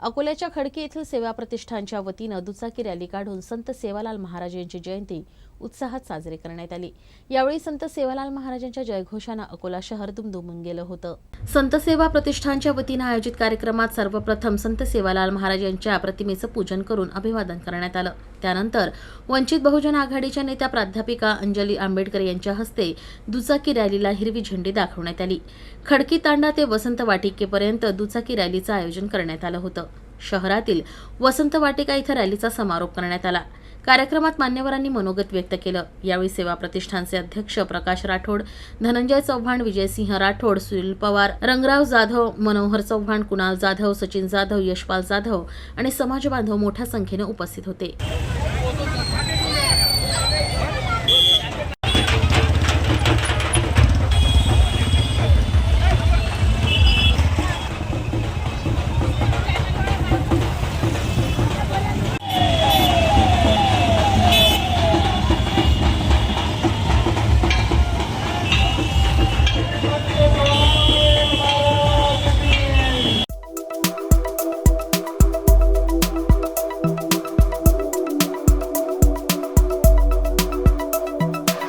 अकोल्याच्या खडकी येथील सेवा प्रतिष्ठानच्या वतीनं दुचाकी रॅली काढून संत सेवालाल महाराज यांची जयंती उत्साहात साजरी करण्यात आली. यावेळी संत सेवालाल महाराजांच्या जयघोषानं अकोला शहर दुमदुमून गेलं होतं. संत सेवा प्रतिष्ठानच्या वतीनं आयोजित कार्यक्रमात सर्वप्रथम संत सेवालाल महाराज यांच्या प्रतिमेचं पूजन करून अभिवादन करण्यात आलं. त्यानंतर वंचित बहुजन आघाडीच्या नेत्या प्राध्यापिका अंजली आंबेडकर यांच्या हस्ते दुचाकी रॅलीला हिरवी झेंडी दाखवण्यात आली. खडकी तांडा ते वसंत वाटिकेपर्यंत दुचाकी रॅलीचं आयोजन करण्यात आलं होतं. शहरातील वसंत वाटिका इथं रॅलीचा समारोप करण्यात आला. कार्यक्रमात मान्यवरांनी मनोगत व्यक्त केलं. यावेळी सेवा प्रतिष्ठानचे अध्यक्ष प्रकाश राठोड धनंजय चव्हाण विजयसिंह राठोड सुनील पवार रंगराव जाधव मनोहर चव्हाण कुणाल जाधव सचिन जाधव यशपाल जाधव आणि समाजबांधव मोठ्या संख्येने उपस्थित होते.